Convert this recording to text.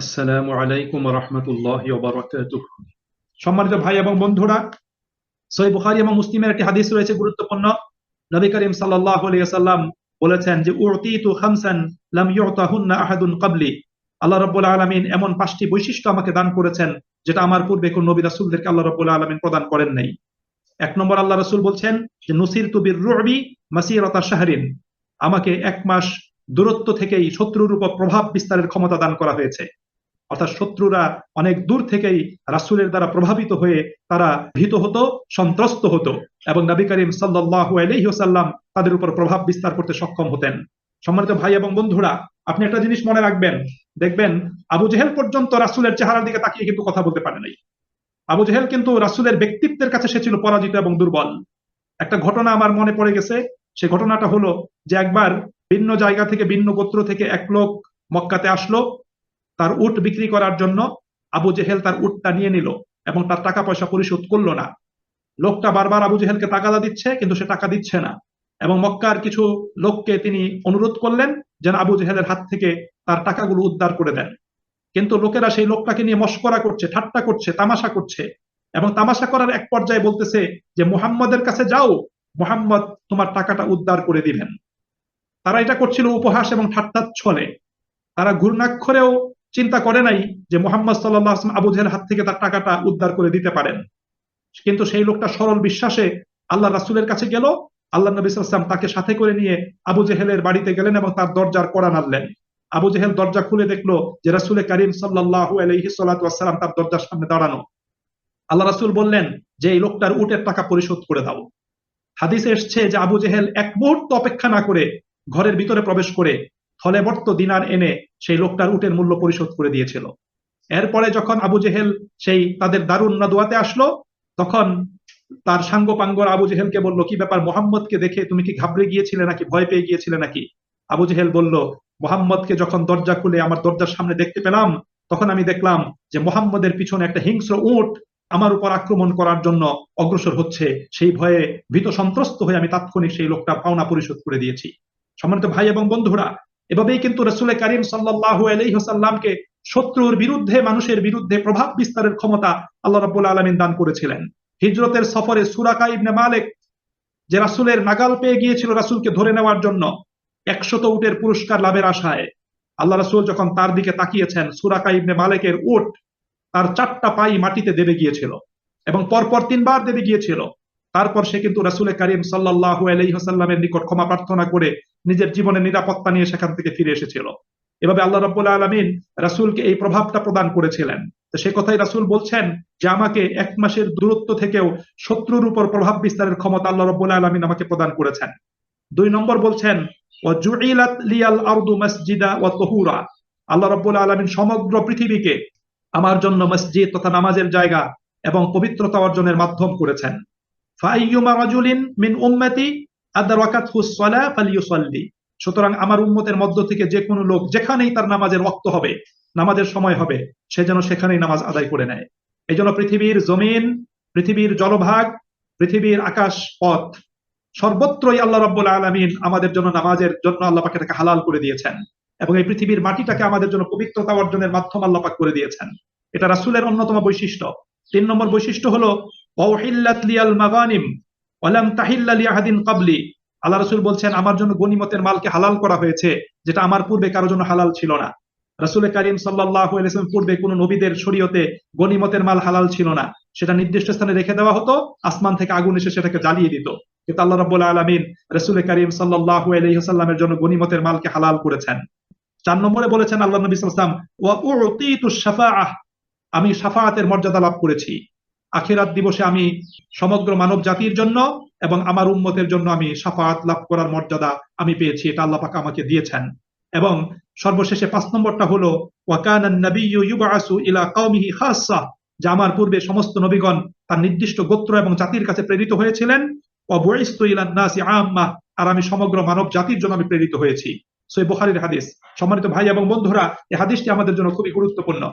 আসসালামু আলাইকুম রহমতুল্লাহ সম্মানিত ভাই এবং বন্ধুরা সহি বুখারী এবং মুসলিমের একটি হাদিস রয়েছে গুরুত্বপূর্ণ। নবী করিম আলাইহি বলেছেন যে খামসান লাম আহাদুন ক্বাবলি। আল্লাহ রাব্বুল আলামিন এমন পাঁচটি বৈশিষ্ট্য আমাকে দান করেছেন, যেটা আমার পূর্বে কোন নবী রাসূলদেরকে আল্লাহ রাব্বুল আলামিন প্রদান করেন নাই। এক নম্বর আল্লাহ রসুল বলছেন যে, নুসিরতু বির রুবি মাসিরাতা শাহরিন। আমাকে এক মাস দূরত্ব থেকেই শত্রুর উপর প্রভাব বিস্তারের ক্ষমতা দান করা হয়েছে। অর্থাৎ শত্রুরা অনেক দূর থেকেই রাসূলের দ্বারা প্রভাবিত হয়ে তারা ভীত হতো, সন্ত্রস্ত হতো এবং নবী করিম সাল্লাল্লাহু আলাইহি ওয়াসাল্লাম তাদের উপর প্রভাব বিস্তার করতে সক্ষম হতেন। সম্মানিত ভাই এবং বন্ধুরা, আপনি একটা জিনিস মনে রাখবেন। দেখবেন, আবু জেহেল পর্যন্ত রাসূলের চেহারার দিকে তাকিয়ে কিন্তু কথা বলতে পারে নাই। আবু জেহেল কিন্তু রাসূলের ব্যক্তিত্বের কাছে সে ছিল পরাজিত এবং দুর্বল। একটা ঘটনা আমার মনে পড়ে গেছে, সে ঘটনাটা হলো যে একবার ভিন্ন জায়গা থেকে ভিন্ন গোত্র থেকে এক লোক মক্কাতে আসলো। তার উট বিক্রি করার জন্য আবু জেহেল তার উটটা নিয়ে নিল এবং তার টাকা পয়সা পরিশোধ করল না। লোকটা বারবার আবু জেহেলকে তাগাদা দিচ্ছে, কিন্তু সে টাকা দিচ্ছে না। এবং মক্কার কিছু লোককে তিনি অনুরোধ করলেন যেন আবু জেহেলের হাত থেকে তার টাকাগুলো উদ্ধার করে দেন। কিন্তু লোকেরা সেই লোকটাকে নিয়ে মস্করা করছে, ঠাট্টা করছে, তামাশা করছে এবং তামাশা করার এক পর্যায়ে বলতেছে যে, মুহাম্মদের কাছে যাও, মুহাম্মদ তোমার টাকাটা উদ্ধার করে দিবেন। তারা এটা করছিল উপহাস এবং ঠাট্টার ছলে তারা ঘূর্ণাক্ষরেও চিন্তা করে নাই যে মোহাম্মদ সাল্লাহ আসলাম আবু জেহেল হাত থেকে তার টাকাটা উদ্ধার করে দিতে পারেন। কিন্তু সেই লোকটা সরল বিশ্বাসে আল্লাহ রাসুলের কাছে গেল আল্লাহ নবী সাল্লাম তাকে সাথে করে নিয়ে আবু জেহেলের বাড়িতে গেলেন এবং তার দরজার কড়া নাড়লেন। আবু জেহেল দরজা খুলে দেখল যে রাসুলের করিম সাল্লাহ আলহি সাল্লাম তার দরজার সামনে দাঁড়ানো। আল্লাহ রাসুল বললেন, যে এই লোকটার উটের টাকা পরিশোধ করে দাও। হাদিসে এসছে যে আবু জেহেল এক মুহূর্ত অপেক্ষা না করে ঘরের ভিতরে প্রবেশ করে থলেবর্ত দিনার এনে সেই লোকটার উটের মূল্য পরিশোধ করে দিয়েছিল। এরপরে যখন আবু জেহেল সেই তাদের দারুণ নদুয়াতে আসলো, তখন তার সাঙ্গ পাঙ্গর আবু জেহেলকে বলল, কি ব্যাপার মোহাম্মদকে দেখে তুমি কি ঘাবড়ে গিয়েছিলে নাকি, ভয় পেয়ে গিয়েছিলে নাকি? আবু জেহেল বলল, মোহাম্মদকে যখন দরজা খুলে আমার দরজার সামনে দেখতে পেলাম, তখন আমি দেখলাম যে মোহাম্মদের পিছনে একটা হিংস্র উট আমার উপর আক্রমণ করার জন্য অগ্রসর হচ্ছে। সেই ভয়ে ভীত সন্ত্রস্ত হয়ে আমি তাৎক্ষণিক সেই লোকটা পাওনা পরিশোধ করে দিয়েছি। সম্মানিত ভাই এবং বন্ধুরা এভাবেই কিন্তু রসুল করিম সাল্লাহু আলহিহাসাল্লামকে শত্রুর বিরুদ্ধে, মানুষের বিরুদ্ধে প্রভাব বিস্তারের ক্ষমতা আল্লাহ রাবুল আলমিন দান করেছিলেন। হিজরতের সফরে সুরাকা ইবনে মালেক যে রাসুলের নাগাল পেয়ে গিয়েছিল রাসুলকে ধরে নেওয়ার জন্য, একশত উটের পুরস্কার লাভের আশায় আল্লাহ রাসুল যখন তার দিকে তাকিয়েছেন, সুরাকা ইবনে মালেকের উট তার চারটা পাই মাটিতে দেবে গিয়েছিল এবং পরপর তিনবার দেবে গিয়েছিল। তারপর সে কিন্তু রাসুল করিম সাল্লাহু আলহিহাসাল্লামের নিকট ক্ষমা প্রার্থনা করে নিজের জীবনের নিরাপত্তা নিয়ে সেখান থেকে ফিরে এসেছিল। এভাবে আল্লাহ রব্বুল আলমিন রাসুলকে এই প্রভাবটা প্রদান করেছিলেন। তো সে কথাই রাসুল বলছেন যে, আমাকে এক মাসের দূরত্ব থেকেও শত্রুর উপর প্রভাব বিস্তারের ক্ষমতা আল্লাহ রব্বুল আলমিন আমাকে প্রদান করেছেন। দুই নম্বর বলছেন আল্লাহ রব্বুল আলমিন সমগ্র পৃথিবীকে আমার জন্য মসজিদ তথা নামাজের জায়গা এবং পবিত্রতা অর্জনের মাধ্যম করেছেন। ফাইয়ুমা রাজুলিন মিন উম্মতি সুতরাং আমার উম্মতের মধ্য থেকে যে কোনো লোক যেখানেই তার নামাজের রক্ত হবে, নামাজের সময় হবে, সে যেন সেখানেই নামাজ আদায় করে নেয়। এই জন্য পৃথিবীর জমিন, পৃথিবীর জলভাগ, পৃথিবীর আকাশ পথ, সর্বত্রই আল্লাহ রব্বুল আলমিন আমাদের জন্য নামাজের জন্য আল্লাহ পাকে তাকে হালাল করে দিয়েছেন এবং এই পৃথিবীর মাটিটাকে আমাদের জন্য পবিত্রতা অর্জনের মাধ্যম আল্লাহ পাক করে দিয়েছেন। এটা রাসুলের অন্যতম বৈশিষ্ট্য। তিন নম্বর বৈশিষ্ট্য হলো আল্লাহ রসুল বলছেন, আমার জন্য গনিমতের মালকে হালাল করা হয়েছে, যেটা আমার পূর্বে কারও জন্য হালাল ছিল না। করিম সাল্লাহ পূর্বে কোন নবীদের শরীয়তে গনিমতের মাল হালাল ছিল না। সেটা নির্দিষ্ট স্থানে রেখে দেওয়া হতো, আসমান থেকে আগুন এসে সেটাকে জ্বালিয়ে দিত। কিন্তু আল্লাহ রব্বুল আলমিন রসুল করিম সাল্লাহ আলহিহাল্লামের জন্য গনিমতের মালকে হালাল করেছেন। চার নম্বরে বলেছেন আল্লাহ নবী সাল্লাম আমি সাফায়াতের মর্যাদা লাভ করেছি। আখিরাত দিবসে আমি সমগ্র মানব জাতির জন্য এবং আমার উম্মতের জন্য আমি সাফাত লাভ করার মর্যাদা আমি পেয়েছি, এটা আল্লাহ পাক আমাকে দিয়েছেন। এবং সর্বশেষে পাঁচ নম্বরটা হলো আমার পূর্বে সমস্ত নবীগণ তার নির্দিষ্ট গোত্র এবং জাতির কাছে প্রেরিত হয়েছিলেন। আর আমি সমগ্র মানব জাতির জন্য আমি প্রেরিত হয়েছি। সই বুখারির হাদিস। সম্মানিত ভাই এবং বন্ধুরা, এই হাদিসটি আমাদের জন্য খুবই গুরুত্বপূর্ণ।